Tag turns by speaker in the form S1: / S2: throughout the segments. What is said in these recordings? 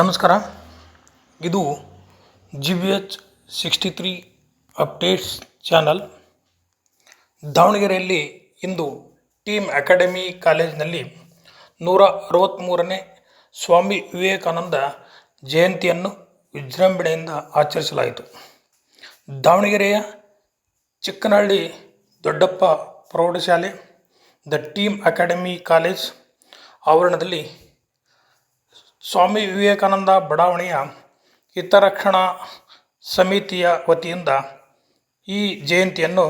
S1: ನಮಸ್ಕಾರ. ಇದು G V H sixty three updates channel ದಾವಣಗೆರೆಯಲ್ಲಿ ಇಂದು ಟೀಮ್ ಅಕಾಡೆಮಿ ಕಾಲೇಜಿನಲ್ಲಿ ನೂರ ಅರವತ್ತ್ಮೂರನೇ ಸ್ವಾಮಿ ವಿವೇಕಾನಂದ ಜಯಂತಿಯನ್ನು ವಿಜೃಂಭಣೆಯಿಂದ ಆಚರಿಸಲಾಯಿತು. ದಾವಣಗೆರೆಯ ಚಿಕ್ಕನಹಳ್ಳಿ ದೊಡ್ಡಪ್ಪ ಪ್ರೌಢಶಾಲೆ ದ ಟೀಮ್ ಅಕಾಡೆಮಿ ಕಾಲೇಜ್ ಆವರಣದಲ್ಲಿ ಸ್ವಾಮಿ ವಿವೇಕಾನಂದ ಬಡಾವಣೆಯ ಹಿತರಕ್ಷಣಾ ಸಮಿತಿಯ ವತಿಯಿಂದ ಈ ಜಯಂತಿಯನ್ನು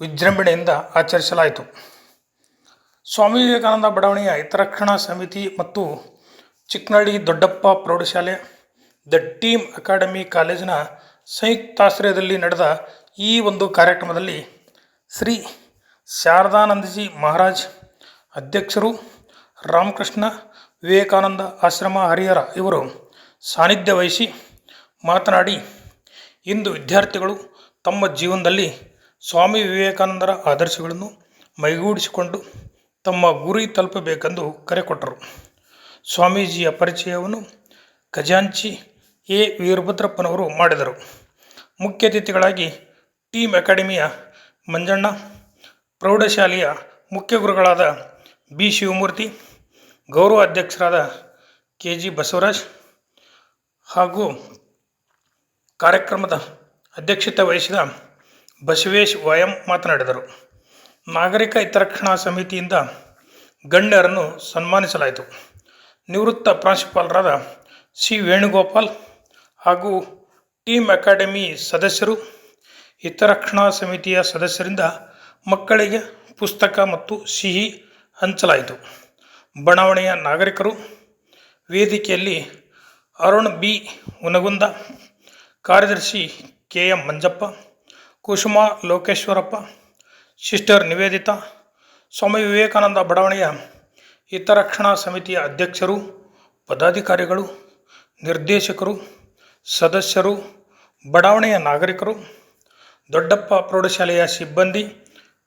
S1: ವಿಜೃಂಭಣೆಯಿಂದ ಆಚರಿಸಲಾಯಿತು. ಸ್ವಾಮಿ ವಿವೇಕಾನಂದ ಬಡಾವಣೆಯ ಹಿತರಕ್ಷಣಾ ಸಮಿತಿ ಮತ್ತು ಚಿಕ್ಕನಹಳ್ಳಿ ದೊಡ್ಡಪ್ಪ ಪ್ರೌಢಶಾಲೆ, ದ ಟೀಮ್ ಅಕಾಡೆಮಿ ಕಾಲೇಜಿನ ಸಂಯುಕ್ತಾಶ್ರಯದಲ್ಲಿ ನಡೆದ ಈ ಒಂದು ಕಾರ್ಯಕ್ರಮದಲ್ಲಿ ಶ್ರೀ ಶಾರದಾನಂದಜಿ ಮಹಾರಾಜ್ ಅಧ್ಯಕ್ಷರು ರಾಮಕೃಷ್ಣ ವಿವೇಕಾನಂದ ಆಶ್ರಮ ಹರಿಹರ ಇವರು ಸಾನ್ನಿಧ್ಯ ವಹಿಸಿ ಮಾತನಾಡಿ, ಇಂದು ವಿದ್ಯಾರ್ಥಿಗಳು ತಮ್ಮ ಜೀವನದಲ್ಲಿ ಸ್ವಾಮಿ ವಿವೇಕಾನಂದರ ಆದರ್ಶಗಳನ್ನು ಮೈಗೂಡಿಸಿಕೊಂಡು ತಮ್ಮ ಗುರಿ ತಲುಪಬೇಕೆಂದು ಕರೆ ಕೊಟ್ಟರು. ಸ್ವಾಮೀಜಿಯ ಪರಿಚಯವನ್ನು ಖಜಾಂಚಿ ಎ. ವೀರಭದ್ರಪ್ಪನವರು ಮಾಡಿದರು. ಮುಖ್ಯ ಅತಿಥಿಗಳಾಗಿ ಟೀಮ್ ಅಕಾಡೆಮಿಯ ಮಂಜಣ್ಣ, ಪ್ರೌಢಶಾಲೆಯ ಮುಖ್ಯ ಗುರುಗಳಾದ ಬಿ. ಶಿವಮೂರ್ತಿ ಗೌರವ ಅಧ್ಯಕ್ಷರಾದ ಕೆ ಜಿ ಬಸವರಾಜ್ ಹಾಗೂ ಕಾರ್ಯಕ್ರಮದ ಅಧ್ಯಕ್ಷತೆ ವಹಿಸಿದ ಬಸವೇಶ್ ವಯಂ ಮಾತನಾಡಿದರು. ನಾಗರಿಕ ಹಿತರಕ್ಷಣಾ ಸಮಿತಿಯಿಂದ ಗಣ್ಯರನ್ನು ಸನ್ಮಾನಿಸಲಾಯಿತು. ನಿವೃತ್ತ ಪ್ರಾಂಶುಪಾಲರಾದ ಸಿ. ವೇಣುಗೋಪಾಲ್ ಹಾಗೂ ಟೀಮ್ ಅಕಾಡೆಮಿ ಸದಸ್ಯರು, ಹಿತರಕ್ಷಣಾ ಸಮಿತಿಯ ಸದಸ್ಯರಿಂದ ಮಕ್ಕಳಿಗೆ ಪುಸ್ತಕ ಮತ್ತು ಸಿಹಿ ಹಂಚಲಾಯಿತು. ಬಡಾವಣೆಯ ನಾಗರಿಕರು. ವೇದಿಕೆಯಲ್ಲಿ ಅರುಣ್ ಬಿ. ಉನಗುಂದ ಕಾರ್ಯದರ್ಶಿ K. M. Manjappa, Kusuma Lokeshwarappa, sister Nivedita, Swami Vivekananda ಬಡಾವಣೆಯ ಹಿತರಕ್ಷಣಾ ಸಮಿತಿಯ ಅಧ್ಯಕ್ಷರು, ಪದಾಧಿಕಾರಿಗಳು, ನಿರ್ದೇಶಕರು, ಸದಸ್ಯರು, ಬಡಾವಣೆಯ ನಾಗರಿಕರು, ದೊಡ್ಡಪ್ಪ ಪ್ರೌಢಶಾಲೆಯ ಸಿಬ್ಬಂದಿ,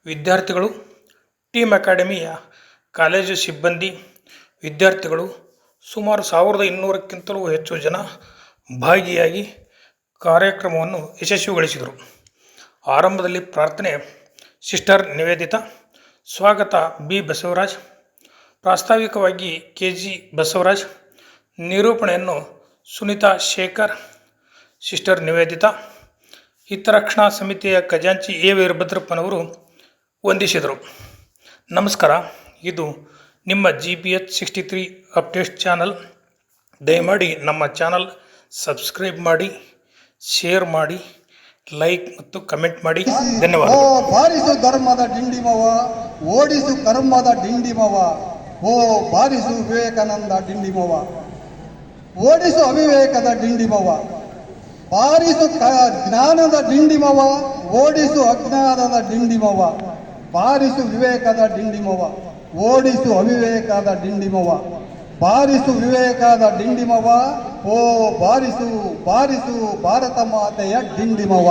S1: ವಿದ್ಯಾರ್ಥಿಗಳು, ಟೀಮ್ ಅಕಾಡೆಮಿಯ ಕಾಲೇಜು ಸಿಬ್ಬಂದಿ, ವಿದ್ಯಾರ್ಥಿಗಳು ಸುಮಾರು ಸಾವಿರದ ಇನ್ನೂರಕ್ಕಿಂತಲೂ ಹೆಚ್ಚು ಜನ ಭಾಗಿಯಾಗಿ ಕಾರ್ಯಕ್ರಮವನ್ನು ಯಶಸ್ವಿಗೊಳಿಸಿದರು. ಆರಂಭದಲ್ಲಿ ಪ್ರಾರ್ಥನೆ, ಸಿಸ್ಟರ್ ನಿವೇದಿತ, ಸ್ವಾಗತ ಬಿ ಬಸವರಾಜ್, ಪ್ರಾಸ್ತಾವಿಕವಾಗಿ ಕೆ ಜಿ ಬಸವರಾಜ್, ನಿರೂಪಣೆಯನ್ನು ಸುನೀತಾ ಶೇಖರ್, ಸಿಸ್ಟರ್ ನಿವೇದಿತ ಹಿತರಕ್ಷಣಾ ಸಮಿತಿಯ ಖಜಾಂಚಿ ಎ ವೀರಭದ್ರಪ್ಪನವರು ವಂದಿಸಿದರು. ನಮಸ್ಕಾರ. ಇದು ನಿಮ್ಮ G P H sixty three update channel ದಯಮಾಡಿ ನಮ್ಮ ಚಾನಲ್ ಸಬ್ಸ್ಕ್ರೈಬ್ ಮಾಡಿ ಶೇರ್ ಮಾಡಿ ಲೈಕ್ ಮತ್ತು ಕಮೆಂಟ್ ಮಾಡಿ.
S2: ಓ, ಬಾರಿಸು ಧರ್ಮದ ಡಿಂಡಿಮವ ಓಡಿಸು ಕರ್ಮದ ಡಿಂಡಿಮವ ಓ, ಬಾರಿಸು ವಿವೇಕಾನಂದ ಡಿಂಡಿಮವ ಓಡಿಸು ಅವಿವೇಕದ ಡಿಂಡಿಮವ ಬಾರಿಸು ಕ, ಜ್ಞಾನದ ಡಿಂಡಿಮವ ಓಡಿಸು ಅಜ್ಞಾನದ ಡಿಂಡಿಮವ ಬಾರಿಸು ವಿವೇಕದ ಡಿಂಡಿಮವ ಓಡಿಸು ಅವಿವೇಕಾದ ಡಿಂಡಿಮವ ಬಾರಿಸು ವಿವೇಕಾದ ಡಿಂಡಿಮವ ಓ ಬಾರಿಸು ಬಾರಿಸು ಭಾರತ ಮಾತೆಯ ಡಿಂಡಿಮವ